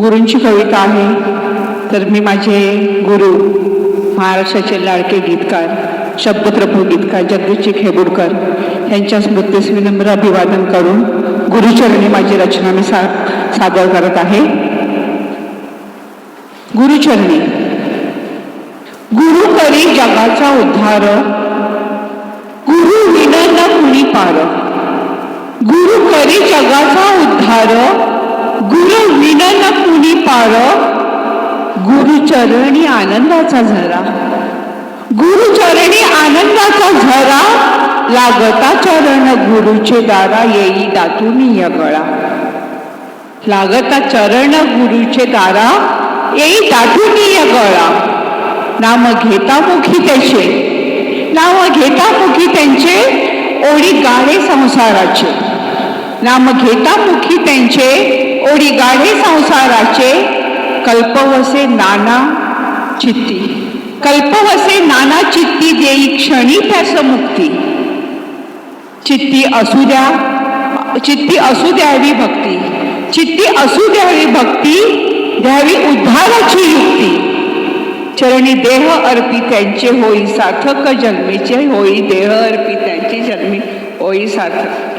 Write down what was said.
गुरूंची कविता आहे. तर मी माझे गुरु महाराष्ट्राचे लाडके गीतकार शब्दप्रभू गीतकार जगदीशजी खेबुडकर यांच्या स्मृतीस विनम्र अभिवादन करून गुरुचरणी माझी रचना मी सा सादर करत आहे. गुरुचरणी. गुरु करी जगाचा उद्धार गुरु विनन कुणी पार. गुरु करी जगाचा उद्धार गुरु विनन कुणी गुरुचरणी आनंदाचा झरा. गुरुचरणी आनंदाचा झरा लागता चरण गुरुचे दारा येई दातुनी गळा लागता चरण गुरुचे दारा येई दाटुनी गळा नाम घेता मुखी त्याचे. नाम घेता मुखी त्यांचे. ओळी गाणे संसाराचे. नाम घेता मुखी त्यांचे ओढी गाढे संसाराचे कल्पवसे नाना चित्ती. कल्पवसे नाना चित्ती देई क्षणी त्यास मुक्ती. चित्ती असू द्या चित्ती असू द्यावी भक्ती. चित्ती असू द्यावी भक्ती द्यावी उद्धाराची युक्ती. चरणी देह अर्पी त्यांचे होई सार्थक जन्मीचे होई देह अर्पी त्यांची जन्मी होई सार्थक.